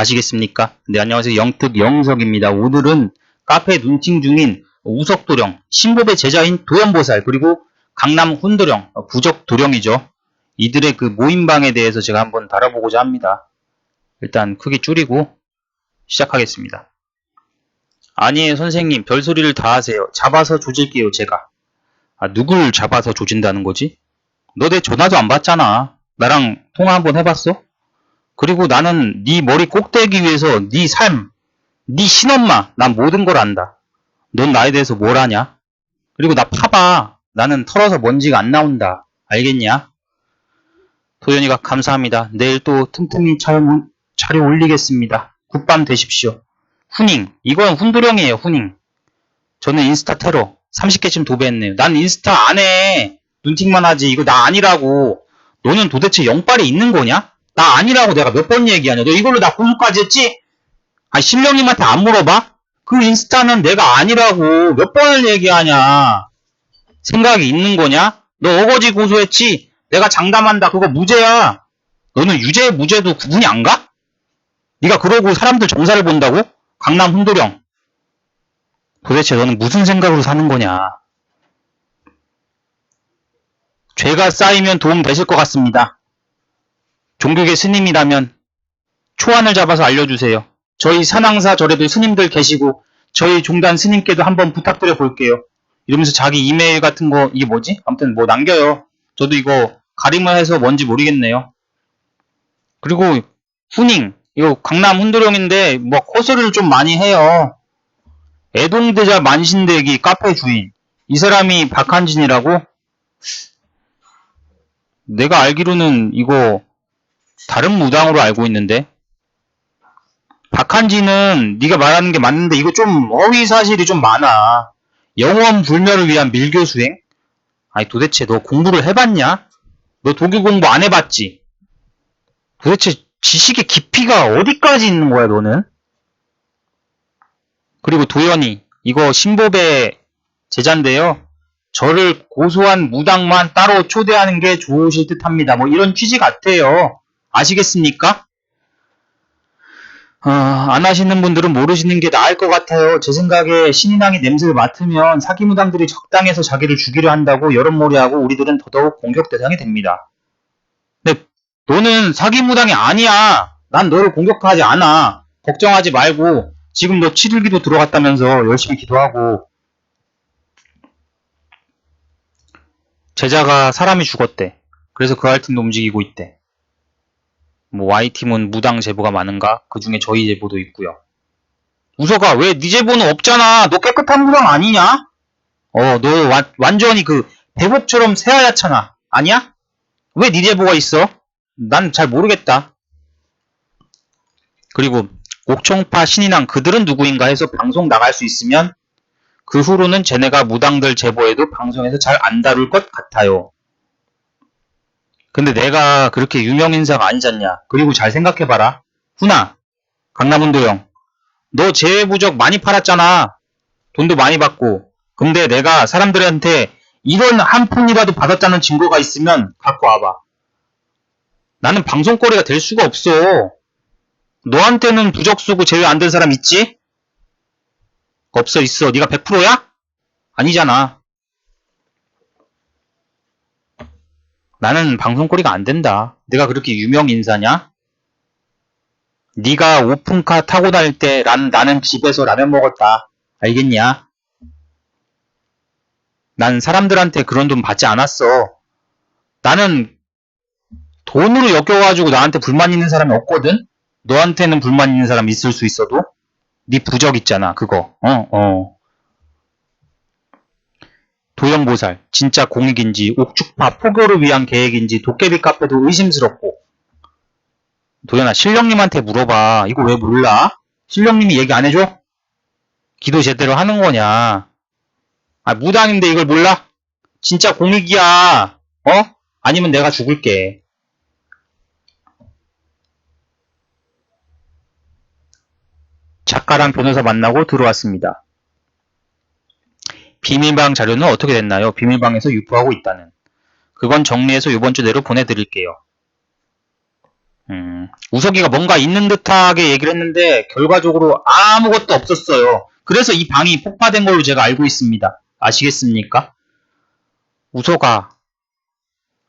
아시겠습니까? 네, 안녕하세요. 영특 영석입니다. 오늘은 카페 눈팅 중인 우석도령, 신법의 제자인 도연보살, 그리고 강남 훈도령, 어, 부적도령이죠. 이들의 그 모임방에 대해서 제가 한번 다뤄보고자 합니다. 일단 크기 줄이고 시작하겠습니다. 아니에요, 선생님. 별소리를 다 하세요. 잡아서 조질게요, 제가. 아, 누굴 잡아서 조진다는 거지? 너 내 전화도 안 받잖아. 나랑 통화 한번 해봤어? 그리고 나는 네 머리 꼭대기 위해서 네 삶, 네 신엄마, 난 모든 걸 안다. 넌 나에 대해서 뭘 아냐? 그리고 나 파봐. 나는 털어서 먼지가 안 나온다. 알겠냐? 도현이가 감사합니다. 내일 또 틈틈이 촬영, 촬영 올리겠습니다. 굿밤 되십시오. 후닝. 이건 훈도령이에요, 후닝. 저는 인스타 테러. 30개쯤 도배했네요. 난 인스타 안 해. 눈팅만 하지. 이거 나 아니라고. 너는 도대체 영빨이 있는 거냐? 나 아니라고 내가 몇 번 얘기하냐? 너 이걸로 나 고소까지 했지? 아, 신령님한테 안 물어봐? 그 인스타는 내가 아니라고 몇 번을 얘기하냐? 생각이 있는 거냐? 너 어거지 고소했지? 내가 장담한다. 그거 무죄야. 너는 유죄, 무죄도 구분이 안 가? 네가 그러고 사람들 정사를 본다고? 강남 훈도령. 도대체 너는 무슨 생각으로 사는 거냐? 죄가 쌓이면 도움 되실 것 같습니다. 종교계 스님이라면 초안을 잡아서 알려주세요. 저희 산왕사 절에도 스님들 계시고 저희 종단 스님께도 한번 부탁드려 볼게요. 이러면서 자기 이메일 같은 거 이게 뭐지? 아무튼 뭐 남겨요. 저도 이거 가림을 해서 뭔지 모르겠네요. 그리고 후닝 이거 강남 훈도령인데 뭐 코스를 좀 많이 해요. 애동대자 만신대기 카페 주인 이 사람이 박한진이라고? 내가 알기로는 이거 다른 무당으로 알고 있는데 박한지는 네가 말하는 게 맞는데 이거 좀 어휘 사실이 좀 많아. 영원 불멸을 위한 밀교 수행? 아니 도대체 너 공부를 해봤냐? 너 독일 공부 안 해봤지? 도대체 지식의 깊이가 어디까지 있는 거야 너는? 그리고 도연이 이거 신법의 제자인데요. 저를 고소한 무당만 따로 초대하는 게 좋으실 듯 합니다. 뭐 이런 취지 같아요. 아시겠습니까? 어, 안 하시는 분들은 모르시는 게 나을 것 같아요. 제 생각에 신인왕이 냄새를 맡으면 사기무당들이 적당해서 자기를 죽이려 한다고 여론몰이하고 우리들은 더더욱 공격 대상이 됩니다. 근데 너는 사기무당이 아니야. 난 너를 공격하지 않아. 걱정하지 말고 지금 너 7일기도 들어갔다면서 열심히 기도하고 제자가 사람이 죽었대. 그래서 그 알팀도 움직이고 있대. 뭐 Y팀은 무당 제보가 많은가? 그 중에 저희 제보도 있고요. 우서가 왜네 제보는 없잖아. 너 깨끗한 무당 아니냐? 어, 너 와- 완전히 그 대복처럼 새하얗잖아. 아니야? 왜 네 제보가 있어? 난 잘 모르겠다. 그리고 옥청파 신인왕 그들은 누구인가 해서 방송 나갈 수 있으면 그 후로는 쟤네가 무당들 제보해도 방송에서 잘 안 다룰 것 같아요. 근데 내가 그렇게 유명 인사가 아니잖냐. 그리고 잘 생각해봐라. 훈아, 강남운도형. 너 재부적 많이 팔았잖아. 돈도 많이 받고. 근데 내가 사람들한테 이런 한 푼이라도 받았다는 증거가 있으면 갖고 와봐. 나는 방송거리가 될 수가 없어. 너한테는 부적 쓰고 제외 안 된 사람 있지? 없어 있어. 네가 100%야? 아니잖아. 나는 방송거리가 안 된다. 내가 그렇게 유명 인사냐? 네가 오픈카 타고 다닐 때 난, 나는 집에서 라면 먹었다. 알겠냐? 난 사람들한테 그런 돈 받지 않았어. 나는 돈으로 엮여가지고 나한테 불만 있는 사람이 없거든? 너한테는 불만 있는 사람 있을 수 있어도? 네 부적 있잖아, 그거. 어, 어. 도영보살, 진짜 공익인지, 옥축파, 포교를 위한 계획인지, 도깨비 카페도 의심스럽고. 도연아, 신령님한테 물어봐. 이거 왜 몰라? 신령님이 얘기 안 해줘? 기도 제대로 하는 거냐? 아, 무당인데 이걸 몰라? 진짜 공익이야. 어? 아니면 내가 죽을게. 작가랑 변호사 만나고 들어왔습니다. 비밀방 자료는 어떻게 됐나요? 비밀방에서 유포하고 있다는. 그건 정리해서 이번 주 내로 보내드릴게요. 음, 우석이가 뭔가 있는 듯하게 얘기를 했는데 결과적으로 아무것도 없었어요. 그래서 이 방이 폭파된 걸로 제가 알고 있습니다. 아시겠습니까? 우석아,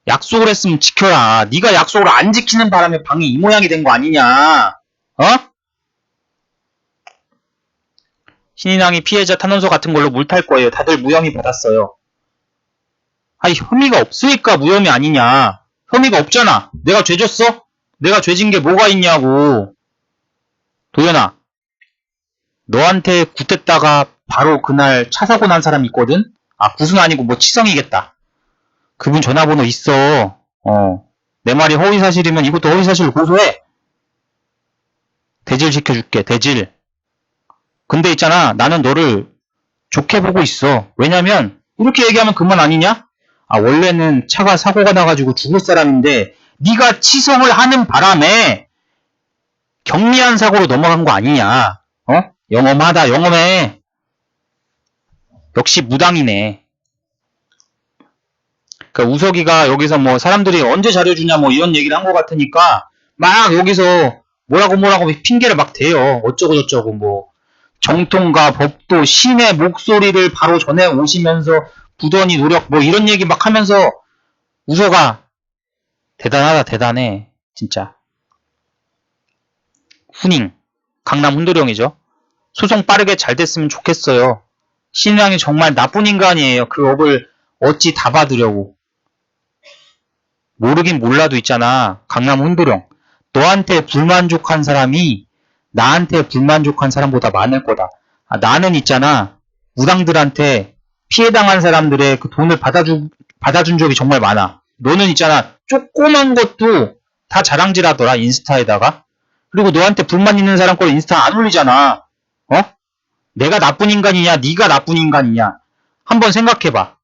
약속을 했으면 지켜라. 네가 약속을 안 지키는 바람에 방이 이 모양이 된 거 아니냐? 어? 신인왕이 피해자 탄원서 같은 걸로 물탈 거예요. 다들 무혐의 받았어요. 아니 혐의가 없으니까 무혐의 아니냐? 혐의가 없잖아. 내가 죄졌어? 내가 죄진 게 뭐가 있냐고. 도연아, 너한테 굿했다가 바로 그날 차 사고 난 사람 있거든? 아, 굿은 아니고 뭐 치성이겠다. 그분 전화번호 있어. 어. 내 말이 허위사실이면 이것도 허위사실로 고소해. 대질 시켜줄게, 대질. 근데 있잖아, 나는 너를 좋게 보고 있어. 왜냐면, 이렇게 얘기하면 그만 아니냐? 아, 원래는 차가 사고가 나가지고 죽을 사람인데, 네가 치성을 하는 바람에, 경미한 사고로 넘어간 거 아니냐? 어? 영험하다, 영험해. 역시 무당이네. 그 우석이가 여기서 뭐 사람들이 언제 자료주냐 뭐 이런 얘기를 한 것 같으니까 막 여기서 뭐라고 뭐라고 핑계를 막 대요. 어쩌고 저쩌고 뭐 정통과 법도 신의 목소리를 바로 전해 오시면서 부던이 노력 뭐 이런 얘기 막 하면서 우석아 대단하다 대단해 진짜 훈잉 강남 훈도령이죠. 소송 빠르게 잘 됐으면 좋겠어요. 신랑이 정말 나쁜 인간이에요. 그 업을 어찌 다 받으려고. 모르긴 몰라도 있잖아. 강남 훈도령. 너한테 불만족한 사람이 나한테 불만족한 사람보다 많을 거다. 아, 나는 있잖아. 무당들한테 피해당한 사람들의 그 돈을 받아주, 받아준 적이 정말 많아. 너는 있잖아. 조그만 것도 다 자랑질하더라. 인스타에다가. 그리고 너한테 불만 있는 사람 걸 인스타 안 올리잖아. 어? 내가 나쁜 인간이냐, 네가 나쁜 인간이냐. 한번 생각해봐.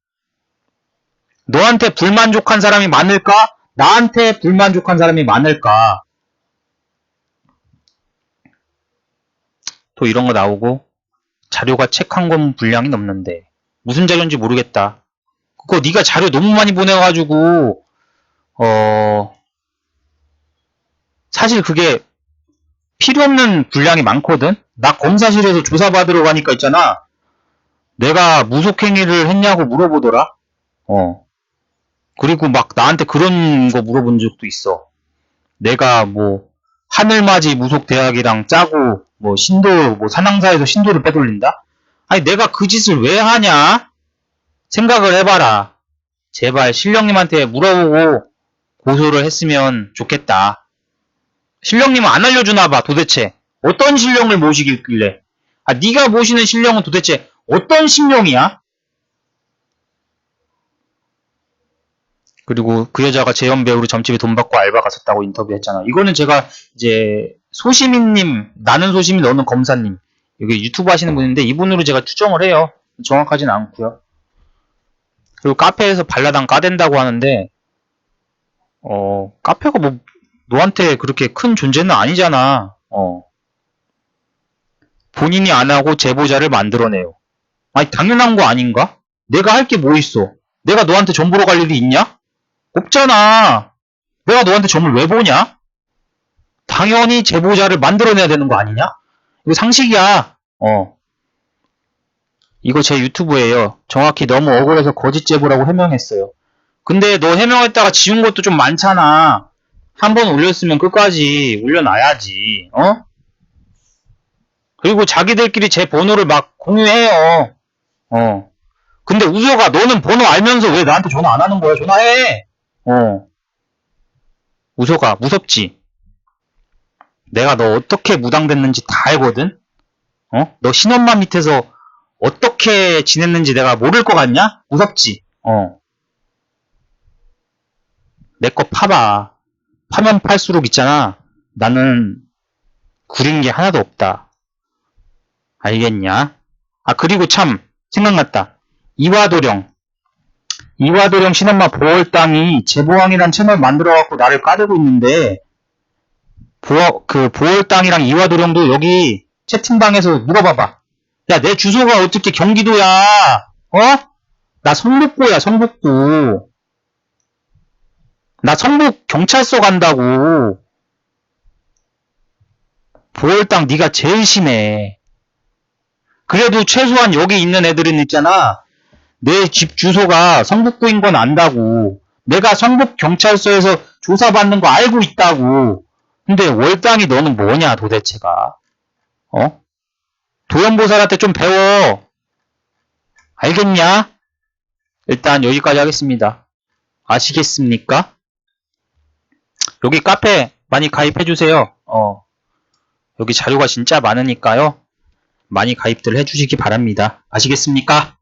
너한테 불만족한 사람이 많을까? 나한테 불만족한 사람이 많을까? 또 이런 거 나오고 자료가 책 한 권 분량이 넘는데 무슨 자료인지 모르겠다. 그거 네가 자료 너무 많이 보내가지고 어 사실 그게 필요 없는 분량이 많거든. 나 검사실에서 조사받으러 가니까 있잖아. 내가 무속행위를 했냐고 물어보더라. 어. 그리고 막 나한테 그런 거 물어본 적도 있어. 내가 뭐 하늘맞이 무속 대학이랑 짜고 뭐 신도 뭐 산항사에서 신도를 빼돌린다? 아니 내가 그 짓을 왜 하냐? 생각을 해봐라. 제발 신령님한테 물어보고 고소를 했으면 좋겠다. 신령님은 안 알려주나 봐 도대체 어떤 신령을 모시길래 아 네가 모시는 신령은 도대체 어떤 신령이야? 그리고 그 여자가 재연 배우로 점집에 돈 받고 알바 갔었다고 인터뷰했잖아. 이거는 제가 이제 소시민님, 나는 소시민, 너는 검사님 여기 유튜브 하시는 분인데 이분으로 제가 추정을 해요. 정확하진 않고요. 그리고 카페에서 발라당 까댄다고 하는데 어 카페가 뭐 너한테 그렇게 큰 존재는 아니잖아. 어 본인이 안 하고 제보자를 만들어내요. 아니 당연한 거 아닌가? 내가 할 게 뭐 있어? 내가 너한테 점 보러 갈 일이 있냐? 없잖아. 내가 너한테 점을 왜 보냐? 당연히 제보자를 만들어내야 되는 거 아니냐? 이거 상식이야. 어. 이거 제 유튜브예요. 정확히 너무 억울해서 거짓 제보라고 해명했어요. 근데 너 해명했다가 지운 것도 좀 많잖아. 한 번 올렸으면 끝까지 올려놔야지. 어? 그리고 자기들끼리 제 번호를 막 공유해요. 어. 근데 우서가 너는 번호 알면서 왜 나한테 전화 안 하는 거야? 전화해. 어. 우서가 무섭지? 내가 너 어떻게 무당됐는지 다 알거든? 어? 너 신혼만 밑에서 어떻게 지냈는지 내가 모를 것 같냐? 무섭지? 어. 내 거 파봐. 파면 팔수록 있잖아. 나는 구린 게 하나도 없다. 알겠냐? 아, 그리고 참, 생각났다. 이화도령. 이화도령 신엄마 보월땅이 제보왕이란 채널 만들어갖고 나를 까대고 있는데, 보월, 그, 보월땅이랑 이화도령도 여기 채팅방에서 물어봐봐. 야, 내 주소가 어떻게 경기도야? 어? 나 성북구야, 성북구. 나 성북 경찰서 간다고. 부월당 네가 제일 심해. 그래도 최소한 여기 있는 애들은 있잖아. 내 집 주소가 성북구인 건 안다고. 내가 성북 경찰서에서 조사받는 거 알고 있다고. 근데 월당이 너는 뭐냐 도대체가. 어? 도연보살한테 좀 배워. 알겠냐? 일단 여기까지 하겠습니다. 아시겠습니까? 여기 카페 많이 가입해주세요. 어. 여기 자료가 진짜 많으니까요. 많이 가입들 해주시기 바랍니다. 아시겠습니까?